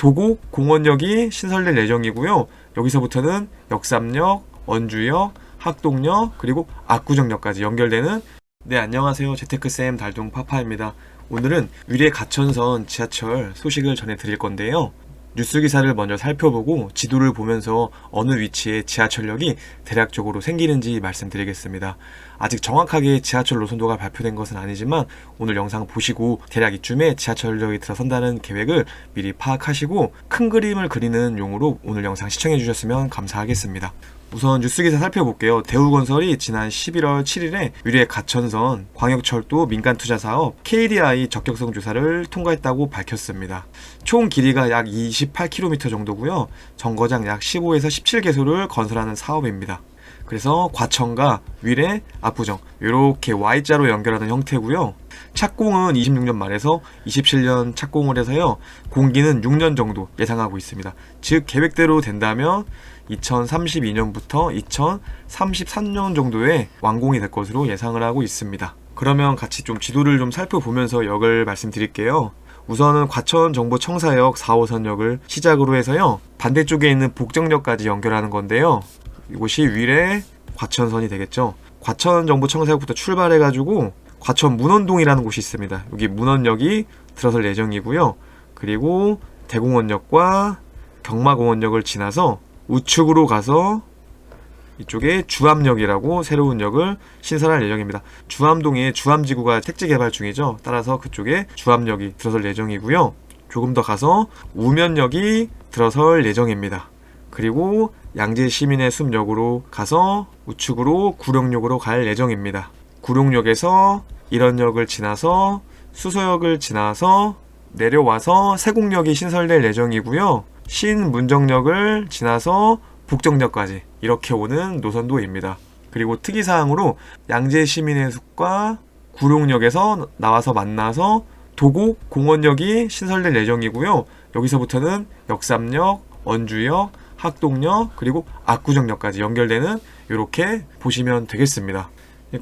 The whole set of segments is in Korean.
도곡 공원역이 신설될 예정이고요. 여기서부터는 역삼역, 원주역, 학동역 그리고 압구정역까지 연결되는 네 안녕하세요 재테크쌤 달동 파파입니다. 오늘은 위례 가천선 지하철 소식을 전해드릴 건데요. 뉴스 기사를 먼저 살펴보고 지도를 보면서 어느 위치에 지하철역이 대략적으로 생기는지 말씀드리겠습니다. 아직 정확하게 지하철 노선도가 발표된 것은 아니지만 오늘 영상 보시고 대략 이쯤에 지하철역이 들어선다는 계획을 미리 파악하시고 큰 그림을 그리는 용으로 오늘 영상 시청해 주셨으면 감사하겠습니다. 우선 뉴스 기사 살펴볼게요. 대우건설이 지난 11월 7일에 위례 가천선 광역철도 민간 투자 사업 KDI 적격성 조사를 통과했다고 밝혔습니다. 총 길이가 약 28km 정도고요. 정거장 약 15에서 17개소를 건설하는 사업입니다. 그래서 과천과 위례, 압구정 이렇게 Y자로 연결하는 형태고요. 착공은 26년 말에서 27년 착공을 해서요. 공기는 6년 정도 예상하고 있습니다. 즉 계획대로 된다면 2032년부터 2033년 정도에 완공이 될 것으로 예상을 하고 있습니다. 그러면 같이 좀 지도를 좀 살펴보면서 역을 말씀드릴게요. 우선은 과천정보청사역 4호선역을 시작으로 해서요. 반대쪽에 있는 복정역까지 연결하는 건데요. 이곳이 위례 과천선이 되겠죠. 과천정보청사역부터 출발해가지고 과천 문원동이라는 곳이 있습니다. 여기 문원역이 들어설 예정이고요. 그리고 대공원역과 경마공원역을 지나서 우측으로 가서 이쪽에 주암역이라고 새로운 역을 신설할 예정입니다. 주암동에 주암지구가 택지 개발 중이죠. 따라서 그쪽에 주암역이 들어설 예정이고요. 조금 더 가서 우면역이 들어설 예정입니다. 그리고 양재 시민의 숲역으로 가서 우측으로 구룡역으로 갈 예정입니다. 구룡역에서 일원역을 지나서 수서역을 지나서 내려와서 세곡역이 신설될 예정이고요. 신문정역을 지나서 북정역까지 이렇게 오는 노선도입니다. 그리고 특이사항으로 양재시민의 숲과 구룡역에서 나와서 만나서 도곡 공원역이 신설될 예정이고요. 여기서부터는 역삼역, 원주역, 학동역 그리고 압구정역까지 연결되는 이렇게 보시면 되겠습니다.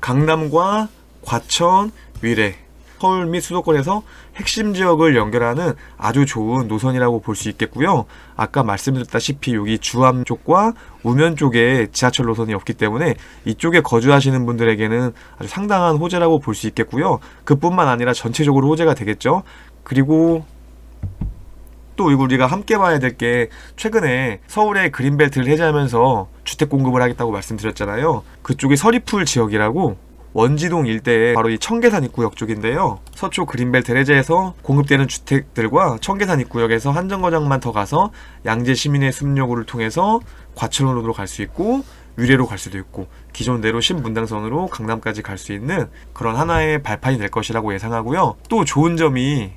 강남과 과천, 위례, 서울 및 수도권에서 핵심 지역을 연결하는 아주 좋은 노선이라고 볼 수 있겠고요. 아까 말씀드렸다시피 여기 주암 쪽과 우면 쪽에 지하철 노선이 없기 때문에 이쪽에 거주하시는 분들에게는 아주 상당한 호재라고 볼 수 있겠고요. 그뿐만 아니라 전체적으로 호재가 되겠죠. 그리고 또 우리가 함께 봐야 될 게 최근에 서울의 그린벨트를 해제하면서 주택 공급을 하겠다고 말씀드렸잖아요. 그쪽이 서리풀 지역이라고 원지동 일대에 바로 이 청계산 입구역 쪽인데요. 서초 그린벨트 해제에서 공급되는 주택들과 청계산 입구역에서 한 정거장만 더 가서 양재 시민의 숲역을 통해서 과천으로 갈 수 있고 위례로 갈 수도 있고 기존대로 신분당선으로 강남까지 갈 수 있는 그런 하나의 발판이 될 것이라고 예상하고요. 또 좋은 점이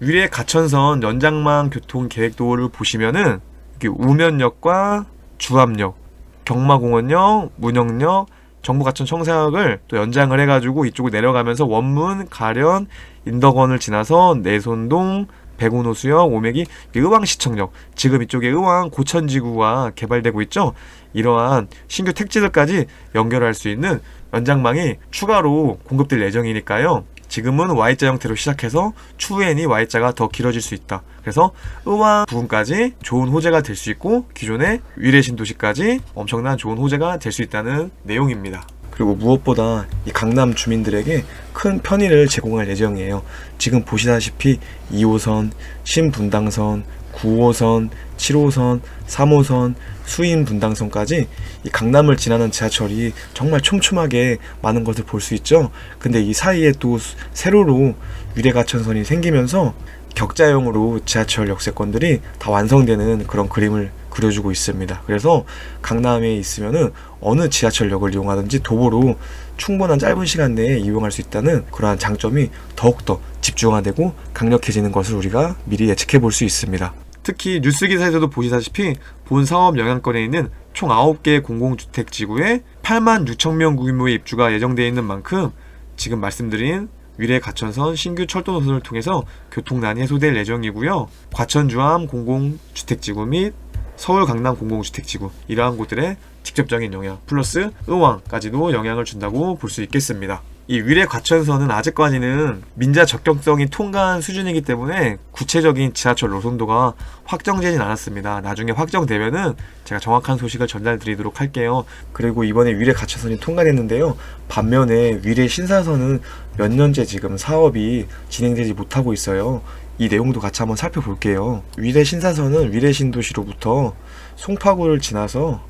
위례 가천선 연장망 교통 계획도를 보시면은 이렇게 우면역과 주암역, 경마공원역, 문영역, 정부 가천 청사역을 또 연장을 해가지고 이쪽으로 내려가면서 원문, 가련, 인덕원을 지나서 내손동, 백운호수역, 오맥이 의왕시청역, 지금 이쪽에 의왕 고천지구가 개발되고 있죠. 이러한 신규 택지들까지 연결할 수 있는 연장망이 추가로 공급될 예정이니까요. 지금은 Y자 형태로 시작해서 추후에는 Y자가 더 길어질 수 있다. 그래서 의왕 부분까지 좋은 호재가 될 수 있고 기존의 위례 신도시까지 엄청난 좋은 호재가 될 수 있다는 내용입니다. 그리고 무엇보다 이 강남 주민들에게 큰 편의를 제공할 예정이에요. 지금 보시다시피 2호선, 신분당선, 9호선, 7호선, 3호선, 수인 분당선까지 이 강남을 지나는 지하철이 정말 촘촘하게 많은 것을 볼 수 있죠. 근데 이 사이에 또 수- 세로로 위례가천선이 생기면서 격자형으로 지하철 역세권들이 다 완성되는 그런 그림을 그려주고 있습니다. 그래서 강남에 있으면은 어느 지하철역을 이용하든지 도보로 충분한 짧은 시간 내에 이용할 수 있다는 그러한 장점이 더욱더 집중화되고 강력해지는 것을 우리가 미리 예측해 볼 수 있습니다. 특히 뉴스 기사에서도 보시다시피 본 사업 영향권에 있는 총 9개 공공주택 지구에 8만 6천 명 규모의 입주가 예정되어 있는 만큼 지금 말씀드린 위례 가천선 신규 철도 노선을 통해서 교통난이 해소될 예정이고요. 과천 주암 공공주택지구 및 서울 강남 공공주택지구 이러한 곳들에 직접적인 영향 플러스 의왕까지도 영향을 준다고 볼 수 있겠습니다. 이 위례 과천선은 아직까지는 민자 적격성이 통과한 수준이기 때문에 구체적인 지하철 노선도가 확정되진 않았습니다. 나중에 확정되면은 제가 정확한 소식을 전달드리도록 할게요. 그리고 이번에 위례 과천선이 통과됐는데요. 반면에 위례 신사선은 몇 년째 지금 사업이 진행되지 못하고 있어요. 이 내용도 같이 한번 살펴볼게요. 위례 신사선은 위례 신도시로부터 송파구를 지나서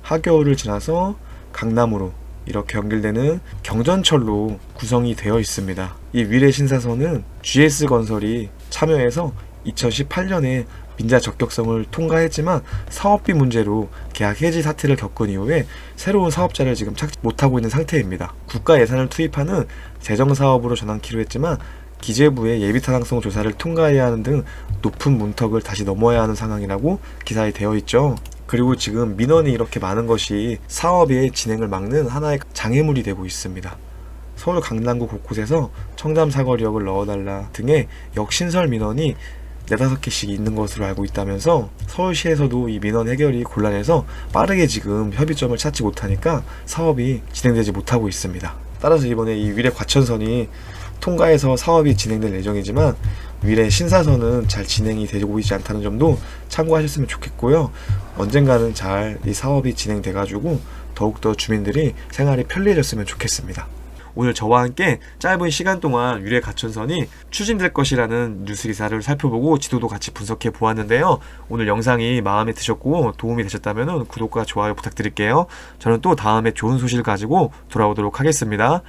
하교를 지나서 강남으로 이렇게 연결되는 경전철로 구성이 되어 있습니다. 이 위례 신사선은 GS건설이 참여해서 2018년에 민자 적격성을 통과했지만 사업비 문제로 계약 해지 사태를 겪은 이후에 새로운 사업자를 지금 찾지 못하고 있는 상태입니다. 국가 예산을 투입하는 재정 사업으로 전환키로 했지만 기재부의 예비 타당성 조사를 통과해야 하는 등 높은 문턱을 다시 넘어야 하는 상황이라고 기사에 되어 있죠. 그리고 지금 민원이 이렇게 많은 것이 사업의 진행을 막는 하나의 장애물이 되고 있습니다. 서울 강남구 곳곳에서 청담 사거리역을 넣어달라 등의 역신설 민원이 네다섯 개씩 있는 것으로 알고 있다면서 서울시에서도 이 민원 해결이 곤란해서 빠르게 지금 협의점을 찾지 못하니까 사업이 진행되지 못하고 있습니다. 따라서 이번에 이 위례 과천선이 통과해서 사업이 진행될 예정이지만 위례 신사선은 잘 진행이 되고 있지 않다는 점도 참고하셨으면 좋겠고요. 언젠가는 잘 이 사업이 진행돼 가지고 더욱더 주민들이 생활이 편리해졌으면 좋겠습니다. 오늘 저와 함께 짧은 시간 동안 유래 가천선이 추진될 것이라는 뉴스 기사를 살펴보고 지도도 같이 분석해 보았는데요. 오늘 영상이 마음에 드셨고 도움이 되셨다면 구독과 좋아요 부탁드릴게요. 저는 또 다음에 좋은 소식을 가지고 돌아오도록 하겠습니다.